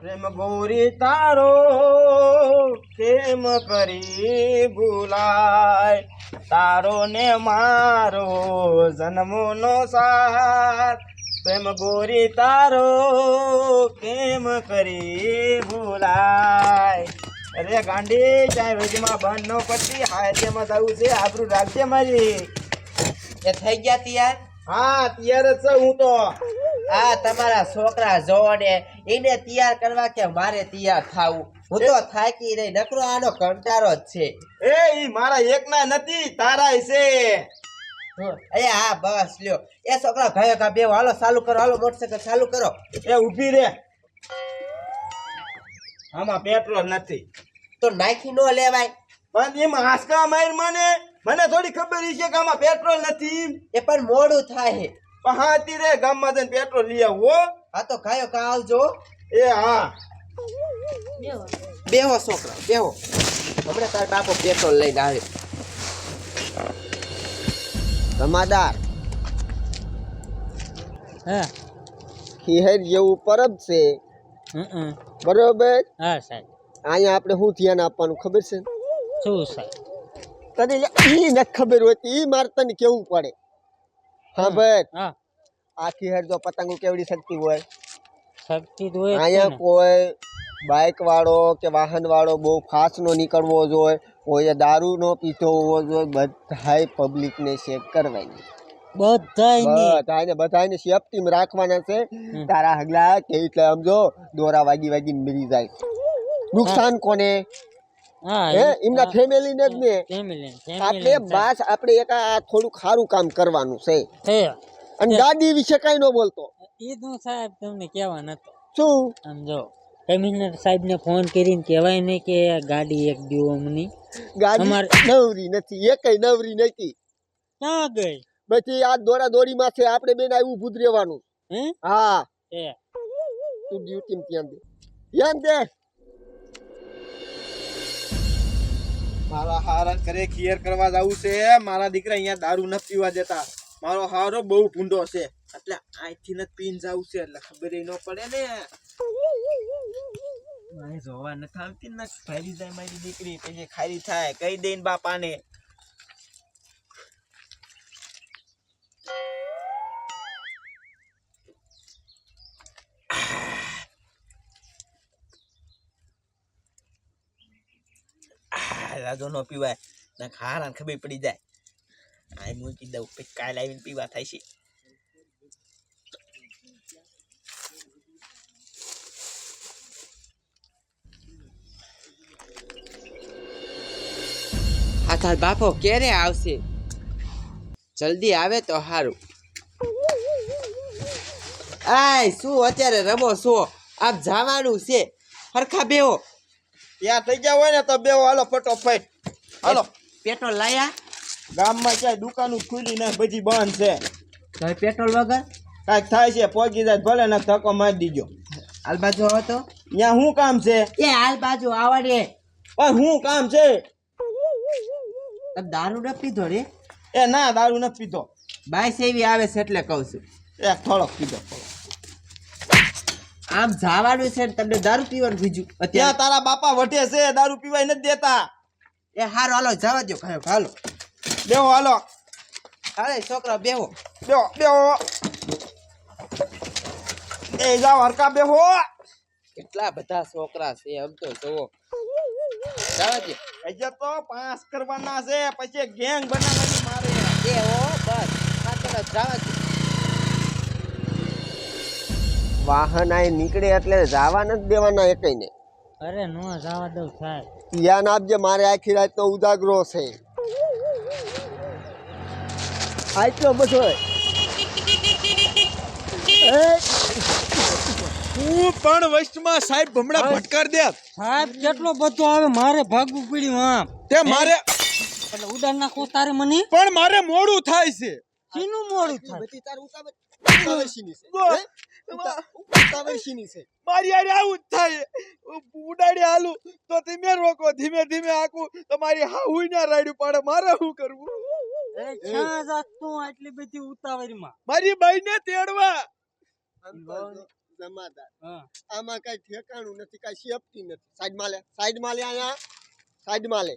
પ્રેમ ગોરી તારો કેમ કરી ભૂલાય? તારો ને મારો જન્મનો સાથ. પ્રેમ ગોરી તારો કેમ કરી ભૂલાય? અરે ગાંડી ચાય વેજમાં બંધ પછી હાય હાથેમાં જવું છે. આબરું રાખજે મારી. એ થઈ ગયા તૈયાર? હા, તૈયાર જ છું હું તો. આ તમારા છોકરા જોડે એને તૈયાર કરવા કે મારે તૈયાર થાવું? હું તો થાકી રહી નકરો આનો કંટારો જ છે. એ ઈ મારા એકના નથી તારા છે. એ હા બસ લ્યો. એ છોકરા ભાઈ કા બે હાલો ચાલુ કરો હાલો મોટરસાઇકલ ચાલુ કરો. એ ઊભી રે. આમાં પેટ્રોલ નથી. તો નાખી નો લેવાય. પણ એમ હાસકા માર મને. મને થોડી ખબર છે કે આમાં પેટ્રોલ નથી એ પણ મોડું થાય. છે રે હા ગામમાં જઈને પેટ્રોલ લઈ આવો આ તો ખાયો કા આવજો. એ હા. બેહો. છોકરા બેહો. હમણાં તાર બાપો પેટ્રોલ લઈને આવે. જમાદાર હા. ખીહેર જેવું પરબ છે. બરોબર? હા સાહેબ. અહીંયા આપણે શું ધ્યાન આપવાનું ખબર છે? શું સાહેબ? તને એ નથી ખબર હોતી એ મારે તને કેવું પડે? હા. ભાઈ. હા. આ ખીહેર જો પતંગો કેવડી શક્તિ હોય? શક્તિ તો અહીંયા કોઈ બાઇક વાળો કે વાહન વાળો બહુ ફાસ્ટ નો નીકળવો જોઈએ કોઈ દારૂ નો પીધો હોવો જોઈએ બધાય પબ્લિક ને ચેક કરવાની. બધાને રાખવાના છે. તારા હગલા કે એટલે સમજો દોરા વાગી વાગીને મરી જાય. નુકસાન કોને? હે એમના ફેમિલી ને જ ને. આપણે બાસ આપણે એક આ થોડું ખારું કામ કરવાનું છે. અને ગાડી વિશે કઈ ન બોલતો. એ તો સાહેબ તમને કહેવા નતો. શું? સમજો કમિશનર સાહેબને ફોન કરીને કહેવાય નહીં કે ગાડી એક દીવો અમની ગાડી નવરી નથી એકય નવરી નથી. ક્યાં ગઈ? પછી આ દોડા માં છે આપણે બેન આવું ભૂત રહેવાનું. હા? એ તું ડ્યુટી ધ્યાન દે. ધ્યાન દે. મારા હારા ઘરે ખીયર કરવા જવું છે. મારા દીકરા અહીંયા દારૂ નથી પીવા દેતા. મારો હારો બહુ ભૂંડો છે એટલે અહીંથી ને પીન જાવ છે એટલે ખબર ન પડે ને. મારે જોવા નથી આવતી ને ફેરી જાય મારી દીકરી પછી ખાલી થાય કઈ દઈને બાપાને. રાજો નો પીવાય ના ખારા ખબર પડી જાય. આ મૂકી દઉં. પછી કાલે આવીને પીવા થાય છે. આ તાર બાપો ક્યારે આવશે? જલ્દી આવે તો સારું આય શું અત્યારે રમો છો? આપ જવાનું છે. હરખા બેહો. ત્યાં થઈ ગયા હોય ને તો બેવો હાલો ફટોફટ. હાલો. પેટો લાયા? ગામમાં ક્યાંય દુકાનો ખુલી ને બધી બંધ છે. તમે પેટ્રોલ વગર? કાંઈક થાય છે પહોંચી જાય ભલે ને ધક્કો મારી દીજો. હાલ બાજુ આવો તો. ત્યાં શું કામ છે? એ હાલ બાજુ આવડે પણ શું કામ છે? દારૂ ન પીધો રે? એ ના દારૂ નથી પીધો. બાઈ સેવી આવે છે એટલે કહું છું. એ થોડોક પીધો. આમ જવાનું છે ને તમને દારૂ પીવાનું બીજું? ત્યાં અત્યારે તારા બાપા વઢે છે દારૂ પીવાય નથી દેતા. એ હારો હાલો જવા દો કયો હાલો બેહો હાલો. હાલે છોકરા બેહો. બેહો બેહો. એ જાઓ હરકા બેહો. કેટલા બધા છોકરા છે આમ તો જોવો જવા દો તો પાસ કરવાના છે પછી ગેંગ બનાવવાની મારે. એ હો બસ પાછળ જવા વાહન આય નીકળે એટલે જવા નથી દેવાના એકઈને અરે નો જવા દઉં સાહેબ. ધ્યાન આપજે મારે આખી રાતનો ઉજાગરો છે. બધો હું? પણ વચમાં સાહેબ ભમડા ભટકાર દે. સાહેબ કેટલો બધો આવે મારે ભાગવું પડ્યું આમ. તે મારે એટલે ઉડાન નાખો તારે મને. પણ મારે મોડું થાય છે. શીનું મોડું થાય? બધી તાર ઉતાવળ ઉતાવળશીની છે. હે? ઉતા- ઉતાવળશીની છે. મારી યાર આવું જ થાય. ઉડાડી હાલું તો ધીમે રોકો ધીમે ધીમે આખું તમારી મારી હાહુ ના રાડ્યું પાડે. મારે શું કરવું? ક્યાં જાત તું આટલી બધી ઉતાવળીમાં. મારી બાઈને તેડવા. જમાદાર. આમાં કઈ ઠેકાણું નથી કઈ સેફટી નથી. સાઈડમાં લે સાઈડમાં લે અહીંયા. સાઈડમાં લે.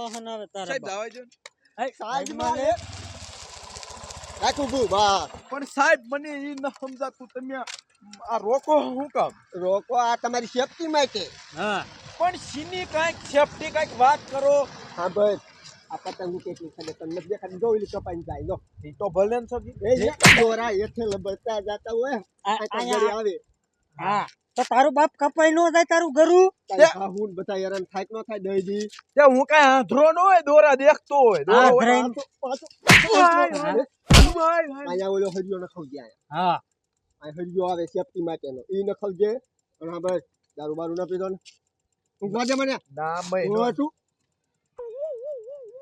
વાહન આવે તારા. જવા દો ને. લે. રાખું ભૂ બા. પણ સાહેબ મને એ ન સમજાતું. તમે આ રોકો હું કામ? રોકો આ તમારી સેફટી માટે. હા. પણ સીની કાંઈક સેફટી કાંઈક વાત કરો. હા ભાઈ આ પતંગ કેટલી ખબર તમને નથી દેખાતી જોઈ કપાઈને જાય. લો. એ તો ભલે ને સગી. એ દોરા હેઠે લબડતા જાતા હોય. આ- આ આવે. હા. તો તારું બાપ કપાઈ નો જાય તારું ગરું? તારી બધા હેરાન થાય કે થાય દઈ દી. તે હું કાંઈ આંધળો ન હોય દોરા દેખતો હોય. અહીંયા ઓલો હરિયો નખાવ ગયા હા. આ હરિયો આવે સેફટી માટેનો. ઈ નખાવજે. અને હા ભાઈ દારૂ બારૂ ના પીધો ને. ઊંઘવા મને. ના ભાઈ. હતું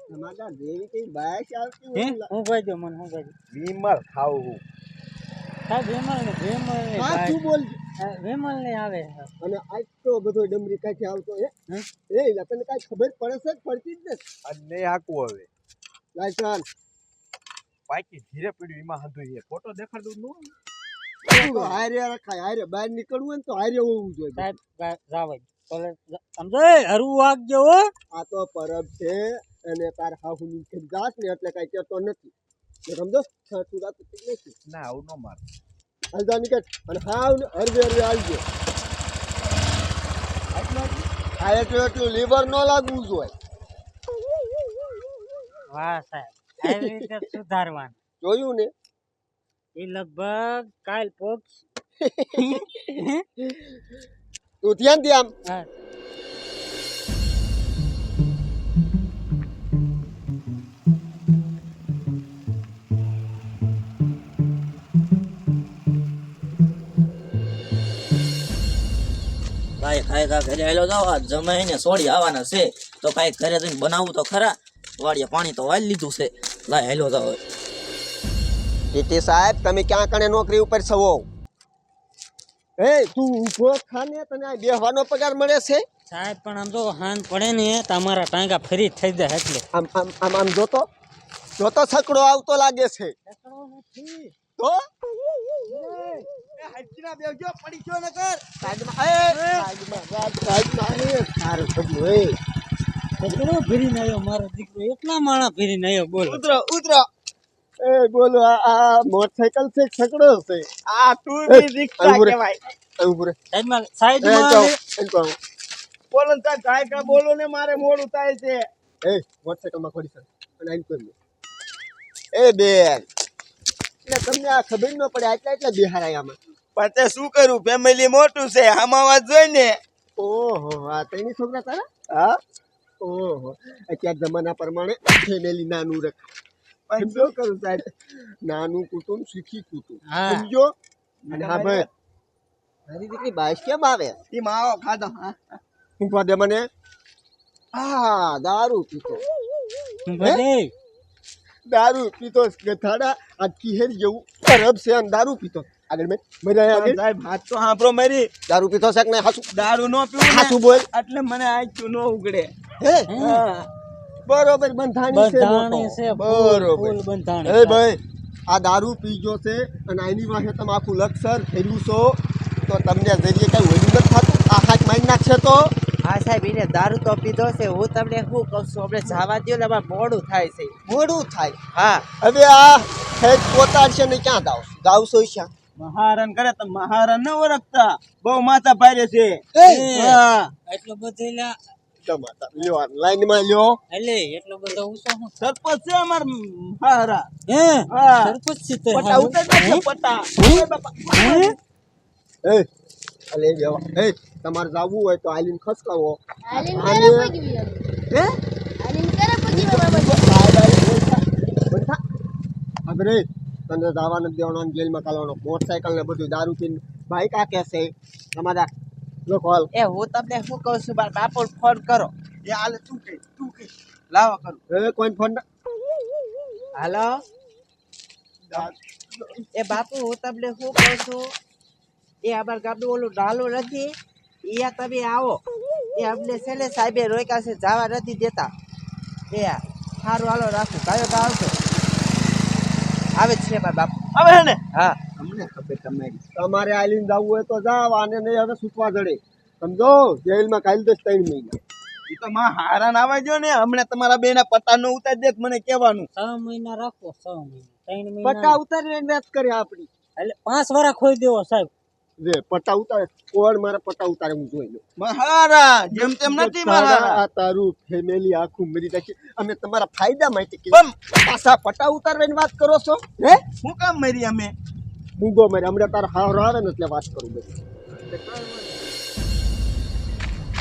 તમારા જેવી કઈ બાઈક આવતી હે? હું મને હું કહી વિમલ ખાવું સાહેબ વેમલ ને વેમલ ને હા તું. બોલ. હા, ને આવે. અને આટલો બધો ડમરી કાંઈથી આવતો હે? હે? એ લા તને કાંઈ ખબર પડે છે કે પડતી જ ને અને નહીં હાકવું હવે. લાયસન બાકી ધીરે પડ્યું એમાં હાંધું છે. ફોટો દેખાડું નું હારે રખાય હારે બહાર નીકળવું હોય ને તો હારે હોવું જોઈએ. સાહેબ ગા- જાવ જ. કોલેજ જા- સમજો હરવું વાગજો હો. આ તો પરબ છે. અને તાર હાહુ ની જાત ને એટલે કાંઈ કહેતો નથી. સમજો? તું રાત નથી. ના આવું ન માર. હાલ જા નીકળ અને હાવ ને હરવે હરવે આવજો આ એટલું એટલું લીવર ન લાગવું જોઈએ. વાહ સાહેબ આવી રીતે સુધારવાનું. જોયું ને? એ લગભગ કાલ પોક્ષ તું ધ્યાન દે આમ. હા. ભાઈ ખાઈ ખા ઘરે આવેલો જાવ આ જમાઈને સોડી આવવાના છે. તો કાંઈક ઘરે જઈને બનાવવું તો ખરા. વાડીએ પાણી તો વાળી લીધું છે. લાય હેલો જાવ ટીટી સાહેબ તમે ક્યાં કણે નોકરી ઉપર છો? એ તું ઊભો ખાને તને આ બેહવાનો પગાર મળે છે? સાહેબ પણ આમ જો હાન પડે ને તમારા ટાંગા ફરી થઈ જાય એટલે. આમ આમ આમ આમ જોતો? જોતો છકડો આવતો લાગે છે. તો? પડી ગયો ને કર સાઈડમાં એ. સાઈડમાં રાજ સાઈડમાં એ સારું થયું એ. ફરીને આવ્યો મારો દીકરો એટલા માણા ફેરી આવ્યો બોલો. ઉતરો ઉતરો. એ બોલો આ મોટરસાઇકલ છે છકડો છે? આ તું એ, બી રિક્ષા. કહેવાય. સાઈડમાં સાઈડમાં કહો બોલો ને કાંઈ કાંઈ બોલો ને મારે મોડ થાય છે. એ મોટરસાઇકલમાં ખોડી સર અને આઈને કરી એ બેન. એટલે તમને આ ખબર ન પડે આટલા એટલા બિહારાય આમાં પણ તે શું કરું? ફેમિલી મોટું છે આમાં વાત જોઈ ને. ઓહો આ તેની છોકરા તારા? હા. ઓહો અત્યાર જમાના પ્રમાણે ફેમિલી નાનું રખાય સમજો કરું સાહેબ? નાનું કુટુંબ સુખી કુટુંબ. સમજો? અને હા ભાઈ મારી દીકરી બાઈસ કેમ આવે? એ માવો ખાધો. હા. હું ખાધે દે મને. હા દારૂ પીતો. બધે દારૂ પીતો ગથાડા આ કિહેર જેવું અરબ છે અને દારૂ પીતો. આગળ મેં મજા આગળ? સાહેબ હાથ તો હાંભળો મારી. દારૂ પીતો છે કે નહીં? હાચું દારૂ નો પીવું હાચું બોલ. એટલે મને આ નો ઉગડે. હે? બરોબર બંધાણી છે બંધાણી છે બરોબર. બંધાણી એ ભાઈ આ દારૂ પીજો છે અને આની વાહે તમે આખું લક્ષર ફેરવું છો. તો તમને જરીએ કઈ ઓલું નથી થતું? આ હાથ મારી નાખશે તો? હા સાહેબ એને દારૂ તો પીધો છે. હું તમને શું કહું છું? આપણે જવા દો ને અમારે મોડું થાય છે. મોડું થાય. હા. હવે આ હેડ પોતાડશે ને ક્યાં દાવ દાવ છો? શ્યાં મહારન કરે તો મહારન ન ઓળખતા. બહુ માથા પાડે છે. એટલો બધો લ્યા તમાતા લ્યો આ લાઈનમાં લ્યો. એટલે એટલો બધો ઊંચો હું સરપંચ છે અમાર મહારા. હે? સરપંચ છે પટા. ઉતર પટા હે? એ! અલે લેવા એ તમારે જાવું હોય તો આલીન ખસકાવો. આલીન કરે પગી હે? આલીન કરે પગી બાબા બંધા. હવે રે તને દાવા નથી દેવાનો જેલમાં કાલવાનો મોટરસાયકલ ને બધું દારૂ પીને ભાઈ કા કહેશે તમારા લોકો હાલ એ હું તમને શું કહું છું બાર બાપુ ફોન કરો. એ હાલે તું કે તું કે. લાવો કરું. હવે કોઈ ફોન હાલો? એ બાપુ હું તમને શું કહું છું? એ અમારા ગામનું ઓલું નાલું નથી. અહીંયા તમે આવો. એ અમને છે ને સાહેબે રોક્યા છે જવા નથી દેતા. એ સારું હાલો રાખું. કયો તો આવશો. આવે જ છે મારા બાપુ. હવે હે ને? હા. અમને ખબર તમારી. તમારે આલીને જવું હોય તો જાવ આને નહીં હવે છૂટવા જડે. સમજો? જેલમાં કાલ દસ ત્રણ મહિના. એ તો માં હારા ના આવજો જો ને. હમણાં તમારા બેના ના નો ઉતારી દે મને કહેવાનું. છ મહિના રાખો છ મહિના. ત્રણ પટ્ટા મહિના ઉતારીને મેચ કરી આપણી. એટલે પાંચ વાર ખોઈ દેવો સાહેબ. રે પટ્ટા ઉતારે કોણ મારા પટ્ટા ઉતારે હું જોઈ લઉં. મહારા હારા જેમ તેમ નથી મારા આ તારું ફેમિલી આખું મરી નાખી. અમે તમારા ફાયદા માટે પણ પાછા પટા ઉતારવાની વાત કરો છો? હે? હું? કામ મરી અમે? મૂંગો મરી. હમણાં તારા હારો આવે ને એટલે વાત કરું બધી.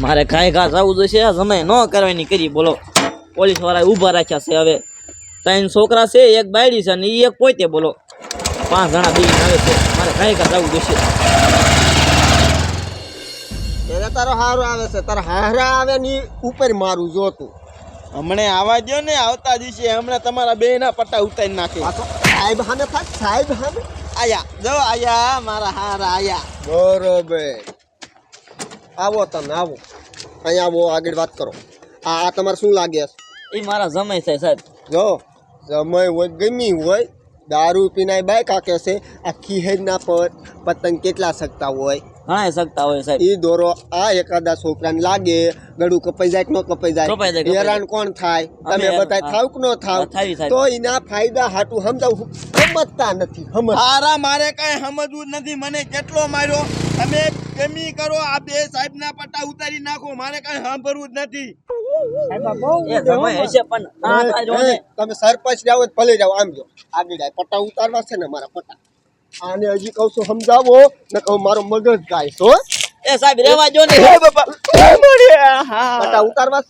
મારે કાંઈ ઘા જવું જોઈશે સમય ન કરવાની કરી. બોલો પોલીસવાળા ઊભા રાખ્યા છે હવે. ત્રણ છોકરા છે એક બાયડી છે અને એ એક પોતે બોલો. પાંચ જણા બી આવે છે. મારે કાંઈ ઘા જવું જોઈશે તારો હારો આવે છે. તારા હારા આવે ની ઉપર મારું જોતું હમણે આવા દો ને આવતા દિવસે હમણાં તમારા બે ના પટ્ટા ઉતારી નાખે. સાહેબ હામે થાય સાહેબ હામે. આયા જો આયા મારા હારા આયા. બરોબર. આવો તમે આવો. અહીંયા આવો આગળ વાત કરો. આ આ તમારે શું લાગે છે? એ મારા જમાઈ છે સાહેબ. જો જમાઈ હોય ગમી હોય દારૂ પીનાય બાઈક હાકે છે આ ખીહેરના પર પતંગ કેટલા શકતા હોય? ઘણા શકતા હોય સાહેબ. એ દોરો આ એકાદા છોકરાને લાગે ગળું કપાઈ જાય કે ન કપાઈ જાય, હેરાન કોણ થાય? તમે બધા થાવ કે ન થાવ. તો એના ફાયદા હાટું સમજાવું સમજતા નથી સમજ. હારા મારે કઈ સમજવું જ નથી. મને કેટલો માર્યો? તમે કેમી કરો આ બે સાહેબના પટ્ટા ઉતારી નાખો. મારે કઈ સાંભળવું જ નથી. તમે સરપંચ જાઓ ભલે જાઓ આમ જો. આગળ પટ્ટા ઉતારવા છે ને મારા પટ્ટા. આને હજી કહું છું સમજાવો. ને કહું મારો મગજ ગાય છો એ સાહેબ રેવા જો ને. પટ્ટા ઉતારવા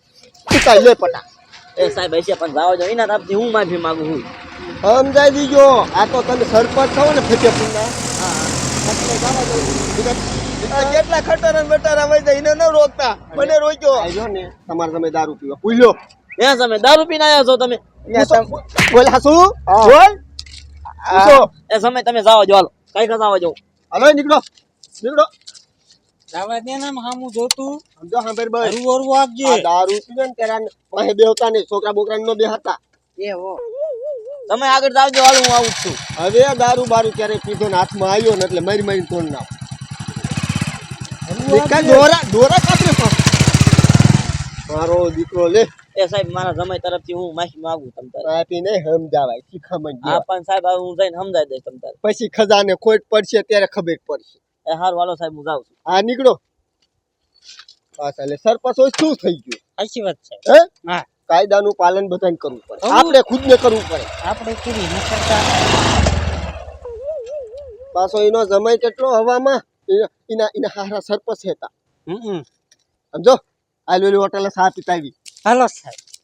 ઉતારી લે પટ્ટા. એ સાહેબ હશે પણ જાવ જો એના તરફથી હું માફી માંગુ છું. સમજાઈ દીજો. આ તો તમે સરપંચ છો ને ફેટે એટલે જવા દો. આ કેટલા ખટારા બટારા વહી જાય એને ન રોકતા. મને રોક્યો. આજો ને તમારે તમે દારૂ પીવા. પૂછ્યો એ તમે દારૂ પીને આવ્યા છો તમે? બોલ હાસુ બોલ. એ સમય તમે જાઓ જો હાલો. કઈ કઈ જાઓ. જો હાલો નીકળો. નીકળો. જવા દે ને હામું જોતું. સમજો હા ભાઈ ભાઈ હરવું આપજે. દારૂ પીવે ને ત્યારે વાહે બેહતા નહીં. છોકરા બોકરા નો બેહતા. એ હો. તમે આગળ જાવજો હાલ હું આવું જ છું. હવે દારૂ બારૂ ક્યારે પીધો ને હાથમાં આવ્યો ને એટલે મરી મરી તોડ નાખ. નીકળ, દોરા દોરા કાપરે મારો દીકરો લે. એ સાહેબ મારા જમાઈ તરફથી હું માફી માંગુ તમ તારે. આપીને સમજાવાય શીખામણ હા. પણ સાહેબ હું જઈને સમજાવી દઈશ તમ તારે. પછી ખજાને ખોટ પડશે ત્યારે ખબર પડશે. એ હારું વાલો સાહેબ હું જાઉં છું. હા નીકળો. પાછા એટલે સરપંચ હોય શું થઈ ગયું? સાચી વાત છે. હે? હા. કાયદાનું પાલન બધાને કરવું પડે. આપણે ખુદને કરવું પડે. આપણે કરી ન કરતા પાછો એનો સમય કેટલો હવામાં? એના- એના હારા સરપસ હતા. હમ સમજો? આલવેલી હોટલે સા પીતાવી હાલો સાહેબ.